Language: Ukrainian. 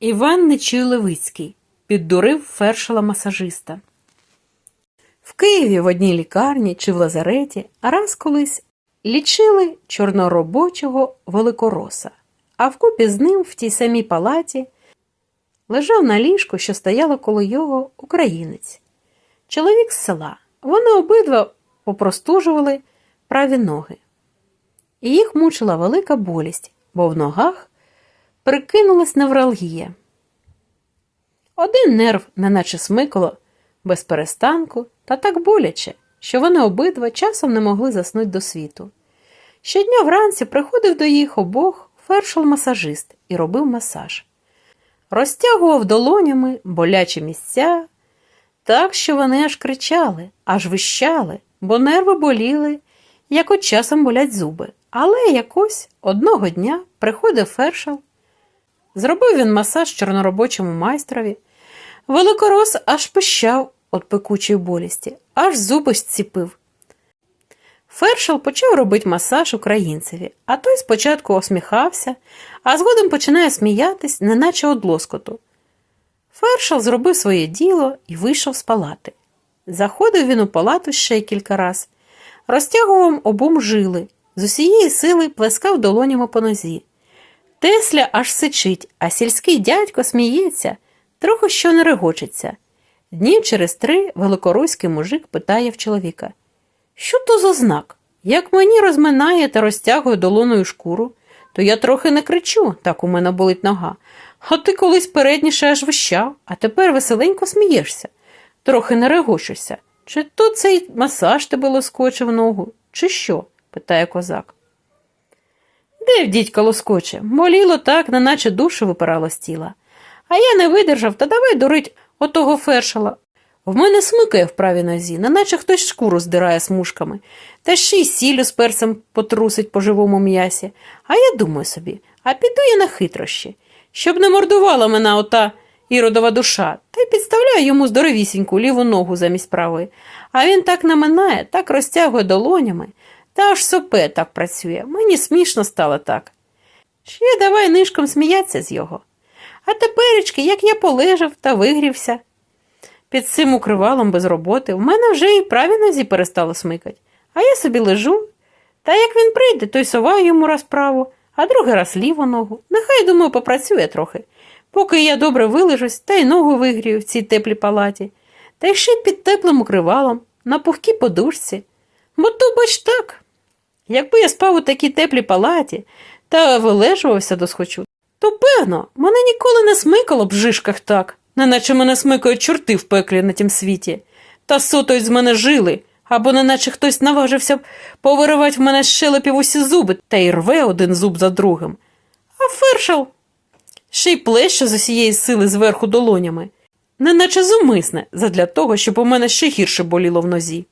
Іван Нечуй Левицький піддурив фершала масажиста. В Києві в одній лікарні чи в лазареті раз колись лічили чорноробочого великороса, а вкупі з ним в тій самій палаті лежав на ліжку, що стояло коло його українець. Чоловік з села. Вони обидва попростужували праві ноги. І їх мучила велика болість, бо в ногах прикинулась невралгія. Один нерв неначе смикало без перестанку та так боляче, що вони обидва часом не могли заснути до світу. Щодня вранці приходив до їх обох фершел-масажист і робив масаж. Розтягував долонями болячі місця, так що вони аж кричали, аж вищали, бо нерви боліли, як от часом болять зуби. Але якось одного дня приходив фершел, зробив він масаж чорноробочому майстрові. Великорос аж пищав від пекучої болісті, аж зуби зціпив. Фершел почав робити масаж українцеві, а той спочатку осміхався, а згодом починає сміятись, неначе од лоскоту. Фершел зробив своє діло і вийшов з палати. Заходив він у палату ще кілька раз, розтягував обом жили, з усієї сили плескав долонями по нозі. Тесля аж сичить, а сільський дядько сміється, трохи що не регочеться. Днів через три великоруський мужик питає в чоловіка Що то за знак? Як мені розминає та розтягує долоною шкуру, то я трохи не кричу, так у мене болить нога. А ти колись передніше аж вищав, а тепер веселенько смієшся, трохи не регочешся. Чи то цей масаж тебе лоскочив ногу, чи що? питає козак. Де в дідька лоскоче? Боліло так, неначе душу випирало з тіла. А я не видержав, та давай дурить отого фершала. В мене смикає в правій нозі, неначе хтось шкуру здирає смужками, та ще й сіллю з перцем потрусить по живому м'ясі. А я думаю собі, а піду я на хитрощі, щоб не мордувала мене ота іродова душа, та й підставляю йому здоровісіньку ліву ногу замість правої. А він так наминає, так розтягує долонями, та аж сопе так працює. Мені смішно стало так. Ще давай нишком сміяться з його. А теперечки, як я полежав та вигрівся. Під цим укривалом без роботи в мене вже і праві нозі перестало смикать. А я собі лежу. Та як він прийде, то й соваю йому раз праву, а другий раз ліву ногу. Нехай, думаю, попрацює трохи. Поки я добре вилежусь, та й ногу вигрію в цій теплій палаті, та й ще під теплим укривалом, на пухкій подушці. Бо то, бач так. Якби я спав у такій теплій палаті та вилежувався до схочу, то, певно, мене ніколи не смикало б в жишках так, неначе мене смикають чорти в пеклі на тім світі, та сотою з мене жили, або неначе хтось наважився б повиривати в мене щелепів усі зуби та й рве один зуб за другим. А фершал ще й плеще з усієї сили зверху долонями, неначе зумисне, задля того, щоб у мене ще гірше боліло в нозі.